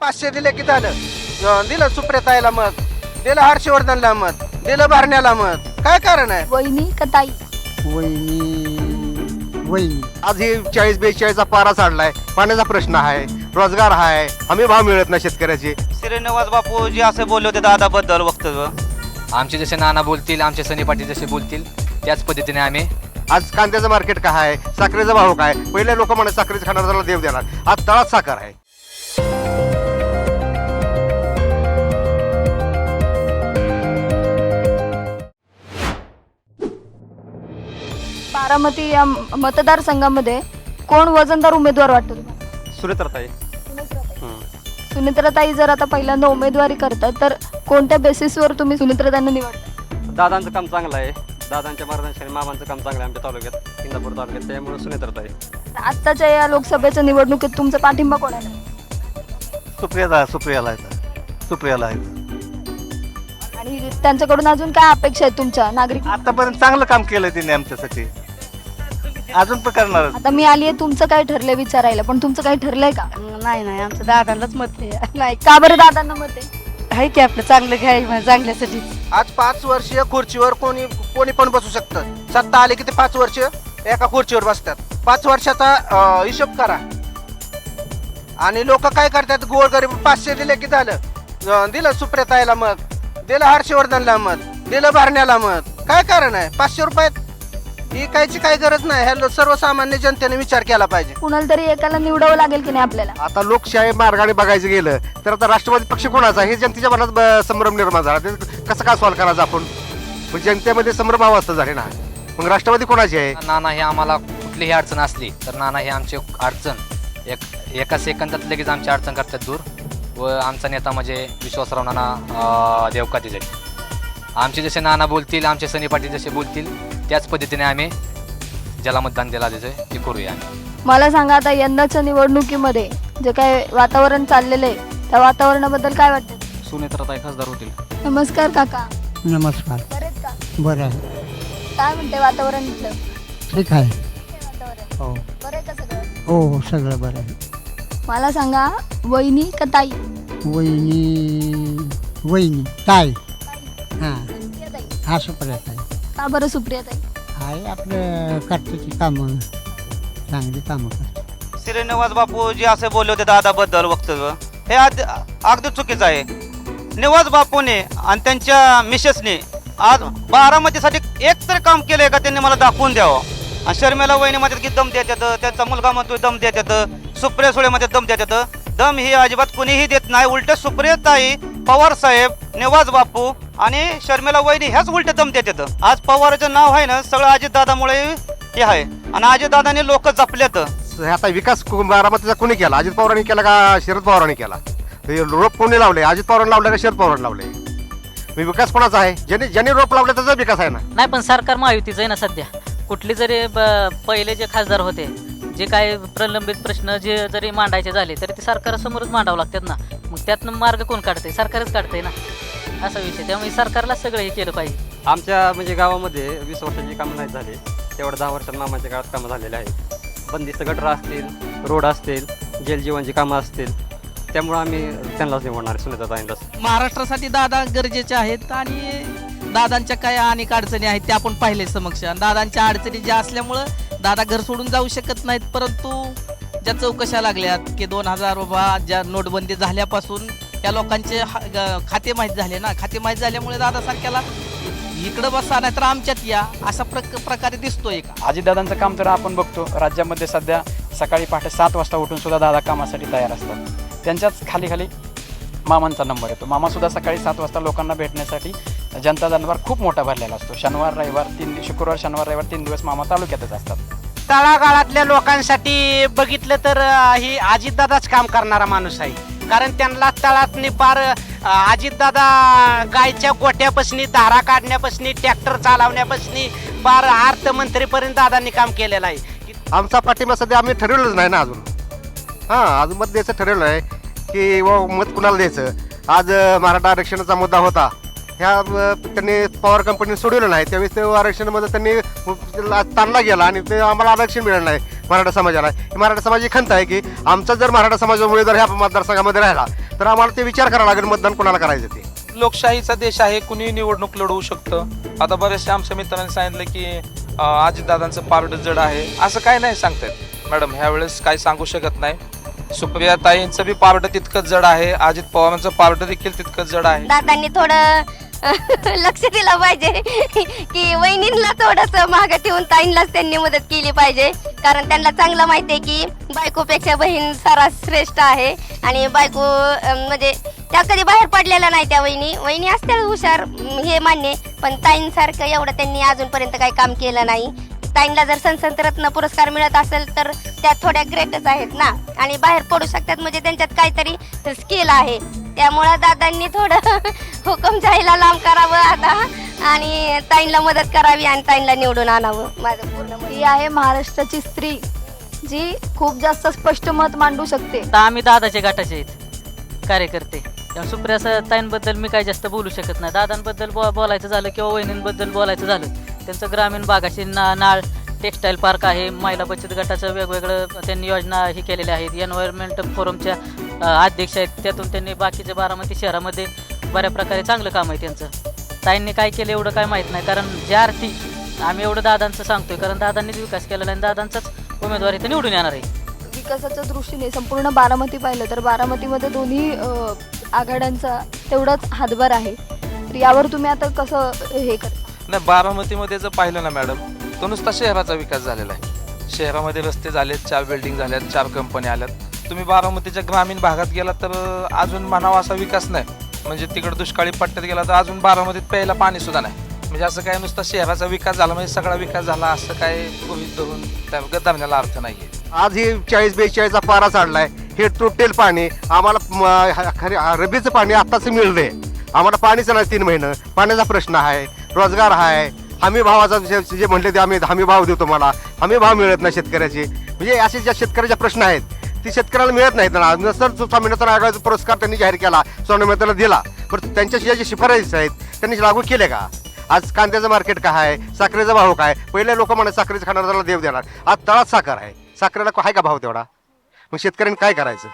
पाचशे दिले की झालं. अं, दिलं सुप्रियताईला मत. दिलं हर्षवर्धनला मत. दिलं भरण्याला मत. काय कारण आहे? वहिनी का ताई? वहिनी वहिनी. आज ही चाळीस बेचाळीसचा पारा चढलाय पाण्याचा प्रश्न आहे. रोजगार आहे. हमी भाव मिळत नाही शेतकऱ्याचे. श्रीनिवास बापू जे असे बोलले होते दादाबद्दल वक्तव्य. आमचे जसे नाना बोलतील आमचे सनी पाटील जसे बोलतील त्याच पद्धतीने आम्ही. आज कांद्याचं मार्केट काय आहे? साखरेचा भाव काय? पहिले लोक म्हणत साखरेचं खाणार त्याला देव देणार. आज तळात साखर आहे. बारामती या म- मतदारसंघामध्ये कोण वजनदार उमेदवार वाटतो तुम्हाला? सुरेत्रताई सुनित्राताई जर आता पहिल्यांदा उमेदवारी करतात तर कोणत्या बेसिसवर तुम्ही सुनित्राताईंना निवडता? दादांचं काम चांगलं आहे. दादांच्या मार्गदर्शनाने मामांचं काम चांगलं आहे आमच्या तालुक्यात इंदापूर तालुक्यात. त्यामुळे सुनेत्रता आहे आत्ताच्या या लोकसभेच्या निवडणुकीत तुमचा पाठिंबा कोणाला सुप्रियाला सुप्रियाला सुप्रियाला आणि त्यांच्याकडून अजून काय अपेक्षा आहेत तुमच्या नागरिक आतापर्यंत चांगलं काम केलं त्यांनी आमच्यासाठी. अजून पण करणार आता मी आली आहे तुमचं काय ठरलंय विचारायला? पण तुमचं काही ठरलंय का? नाही नाही आमचं दादांनाच मत आहे. नाही का बरं दादांना मत आहे? आहे की आपलं चांगलं घ्याय चांगल्यासाठी. आज पाच वर्ष खुर्चीवर कोणी कोणी पण बसू शकतं. सत्ता आली की ते पाच वर्ष एका खुर्चीवर बसतात. पाच वर्षाचा अं, हिशोब करा. आणि लोक काय करतात? गोरगरीब पाचशे दिले की झालं. अं, दिलं सुप्रियताईला मत दिलं हर्षवर्धनला मत दिलं भरण्याला मत. काय कारण आहे? पाचशे रुपयात ही कायची काय गरज नाही. ह्या सर्वसामान्य जनतेने विचार केला पाहिजे. कुणाला तरी एकाला निवडावं लागेल की नाही आपल्याला? आता लोकशाही मार्गाने बघायचं गेलं तर आता राष्ट्रवादी पक्ष कोणाचा हे जनतेच्या मनात ब- संभ्रम निर्माण झाला. ते कसं काय सॉल्व्ह करायचं आपण? मग जनतेमध्ये संभ्रम अवस्था झाली ना. मग राष्ट्रवादी कोणाची आहे? नाना हे आम्हाला कुठलीही अडचण असली तर नाना हे आमची अडचण. एक एका सेकंदात लगेच आमची अडचण करतात दूर. व आमचा नेता म्हणजे विश्वासराव नाना देवकाते जाईल आमचे जसे नाना बोलतील आमचे सनी पाटील जसे बोलतील त्याच पद्धतीने आम्ही ज्याला मतदान दिला द्यायचं ते करूया. आम्ही मला सांगा आता यंदाच्या निवडणुकीमध्ये जे काय वातावरण चाललेलं आहे त्या वातावरणाबद्दल काय वाटतं? सुनेत्रताई खासदार होतील. नमस्कार काका. नमस्कार. बरेच का? बरं आहे. काय म्हणते वातावरण इथलं? ठीक आहे. काय वातावरण. हो. बरं आहे का सगळं? हो हो सगळं बरं आहे. मला सांगा वहिनी का ताई? वहिनी वहिनी ताई. हां. हा आहे का बरं सुप्रियाताई आहे आपलं करतेची कामं चांगली कामं करते श्रीनिवास बापू जे असे बोलले होते दादाबद्दल वक्तव्य हे अद- अगदी चुकीचं आहे. निवास बापूने आणि त्यांच्या मिसेसने आज बारामतीसाठी एक तरी काम केलंय का त्यांनी मला दाखवून द्यावं. आणि शर्मेला वहिनी मध्ये की दम देत येतं त्यांचा मुलगा म्हणतोय दम देत येतं सुप्रिया सुळेमध्ये दम देत येतं. दम ही अजिबात कोणीही देत नाही उलट सुप्रियाताई पवार साहेब निवास बापू आणि शर्मेला वहिनी ह्याच उलट दम देत येतं आज पवाराचं नाव आहे ना सगळं अजितदादामुळे हे आहे. आणि अजितदादाने लोक जपलेत आता विकास बारामतीचा कोणी केला? अजित पवारांनी केला का शरद पवारांनी केला? हे रोप कोणी लावले? अजित पवारांनी लावले का शरद पवारांनी लावले? मी विकास कोणाचा आहे? ज्याने ज्याने रोप लावले त्याचा विकास आहे ना? नाही पण सरकार महायुतीचं आहे ना सध्या. कुठली जरी पहिले जे खासदार होते जे काय प्रलंबित प्रश्न जे जरी मांडायचे झाले तरी ते सरकारसमोरच मांडावं लागतात ना. त्यातनं मार्ग कोण काढतंय? सरकारच काढतंय ना. असा विषय. त्यामुळे सरकारला सगळं हे केलं पाहिजे. आमच्या म्हणजे गावामध्ये वीस वर्षाची कामं नाही झाली. तेवढं दहा वर्षात मामाच्या काळात कामं झालेली आहेत. बंदिस्त गटर असतील रोड असतील जलजीवनची कामं असतील. त्यामुळं आम्ही त्यांनाच निवडणार सुनेत्रताईंनाच महाराष्ट्रासाठी दादा गरजेचे आहेत आणि दादांच्या काय अनेक अडचणी आहेत त्या आपण पाहिले समक्ष. आणि दादांच्या अडचणी ज्या असल्यामुळं दादा घर सोडून जाऊ शकत नाहीत परंतु ज्या चौकशा लागल्यात की दोन हजार बाबा ज्या नोटबंदी झाल्यापासून या लोकांचे हा- ग- खाते माहीत झाले ना? खाते माहीत झाल्यामुळे दादा सारख्याला इकडं बसा नाही तर आमच्यात या. अशा प्रक प्रकारे दिसतोय का? अजितदादांचं काम तर आपण बघतो. राज्यामध्ये सध्या सकाळी पहाटे सात वाजता उठून सुद्धा दादा कामासाठी तयार असतात. त्यांच्याच खाली खाली मामांचा नंबर येतो. मामासुद्धा सकाळी सात वाजता लोकांना भेटण्यासाठी जनता दरबार खूप मोठा भरलेला असतो. शनिवार रविवार तीन शुक्रवार शनिवार रविवार तीन दिवस मामा तालुक्यातच असतात. तळागाळातल्या लोकांसाठी बघितलं तर ही अजितदादाच काम करणारा माणूस आहे. कारण त्यांना तळातनी पार अजितदादा गायच्या गोट्यापासनी धारा काढण्यापासनी ट्रॅक्टर चालवण्यापासनी पार अर्थमंत्रीपर्यंत दादांनी काम केलेलं आहे. आमचा पाठिंबा सध्या आम्ही ठरवलंच नाही ना अजून. हां अजून मत द्यायचं ठरवलं आहे की व मत कुणाला द्यायचं? आज मराठा आरक्षणाचा मुद्दा होता. ह्या त्यांनी पवार कंपनी सोडवलं नाही. त्यावेळेस ते आरक्षणामध्ये त्यांनी ताणला गेला आणि ते आम्हाला आरक्षण मिळालं नाही मराठा समाजाला. ही मराठा समाजाची खंत आहे की आमचा जर मराठा समाजामुळे जर ह्या मतदारसंघामध्ये राहिला तर आम्हाला ते विचार करावा लागेल मतदान कोणाला करायचं ते. लोकशाहीचा देश आहे कुणी निवडणूक लढवू शकतं. आता बऱ्याचशा आमच्या मित्रांनी सांगितलं की अं, अजितदादांचं पारड जड आहे. असं काय नाही सांगतायत. मॅडम ह्यावेळेस काही सांगू शकत नाही. सुप्रिया ताईंचं बी पारड तितकंच जड आहे अजित पवारांचं पारड देखील तितकंच जड आहे. दादांनी थोडं लक्ष दिलं पाहिजे. की वहिनींना थोडस मागं ठेवून ताईंलाच त्यांनी मदत केली पाहिजे. कारण त्यांना चांगलं माहिती आहे की बायकोपेक्षा बहीण सारा श्रेष्ठ आहे. आणि बायको म्हणजे त्या कधी बाहेर पडलेल्या नाही त्या वहिनी. वहिनी असत्या हुशार हे मान्य पण ताईंसारखं एवढं त्यांनी अजूनपर्यंत काही काम केलं नाही. ताईंला जर संसद रत्न पुरस्कार मिळत असेल तर त्या थोड्या ग्रेटच आहेत ना. आणि बाहेर पडू शकतात म्हणजे त्यांच्यात काहीतरी स्किल आहे. त्यामुळं दादांनी थोडं हुकम जायला लांब करावं आता. आणि ताईंला मदत करावी आणि ताईंला निवडून आणावं. माझं पूर्ण मत. ही आहे महाराष्ट्राची स्त्री जी खूप जास्त स्पष्ट मत मांडू शकते. तर आम्ही दादाचे गटाचे आहेत कार्यकर्ते. त्यामुळे सुप्रिया ताईंबद्दल मी काही जास्त बोलू शकत नाही. दादांबद्दल बो बोलायचं झालं किंवा वहिनींबद्दल बोलायचं झालं त्यांचं ग्रामीण भागाची ना नाळ टेक्स्टाईल पार्क आहे. महिला बचत गटाचं वेगवेगळं त्यांनी योजना हे केलेल्या आहेत. एन्व्हायरमेंट फोरमच्या अध्यक्ष आहेत. त्यातून त्यांनी बाकीच्या बारामती शहरामध्ये बऱ्या प्रकारे चांगलं काम आहे त्यांचं. ताईंनी काय केलं एवढं काय माहीत नाही. कारण ज्या अर्थी आम्ही एवढं दादांचं सांगतोय कारण दादांनीच विकास केलेला आहे आणि दादांचाच उमेदवार इथं निवडून येणार आहे. विकासाच्या दृष्टीने संपूर्ण बारामती पाहिलं तर बारामतीमध्ये दोन्ही आघाड्यांचा तेवढाच हातभार आहे. तर यावर तुम्ही आता कसं हे कर नाही बारामतीमध्ये जर पाहिलं ना मॅडम तो नुसता शहराचा विकास झालेला आहे. शहरामध्ये रस्ते झालेत चार बिल्डिंग झाल्यात चार कंपन्या आल्यात. तुम्ही बारामतीच्या ग्रामीण भागात गेला तर अजून म्हणावा असा विकास नाही. म्हणजे तिकडं दुष्काळी पट्ट्यात गेला तर अजून बारामतीत प्यायला पाणीसुद्धा नाही. म्हणजे असं काय नुसता शहराचा विकास झाला म्हणजे सगळा विकास झाला असं काय गृहित धरून त्या गदारण्याला अर्थ नाही आज ही चाळीस बेचाळीसचा पारा चढलाय हे टोटेल पाणी. आम्हाला खरे रबीचं पाणी आत्ताच मिळलंय. आम्हाला पाणीच नाही तीन महिनं. पाण्याचा प्रश्न आहे. रोजगार आहे. हमी भावाचा जे म्हटले म्हणले ते आम्ही हमी भाव देतो मला हमी भाव मिळत नाही शेतकऱ्याचे. म्हणजे असे ज्या शेतकऱ्याचे प्रश्न आहेत ते शेतकऱ्याला मिळत नाहीत ना. नसर स्वामीनाथन आयोगाचा पुरस्कार त्यांनी जाहीर केला स्वामीनाथनला दिला. पण त्यांच्याशी ज्या शिफारसी आहेत त्यांनी लागू केले का? आज कांद्याचं मार्केट काय आहे साखरेचा भाव काय? पहिले लोक म्हणा साखरेचं खाणार त्याला देव देणार. आज तळात साखर आहे. साखरेला आहे का भाव तेवढा? मग शेतकऱ्यांनी काय करायचं?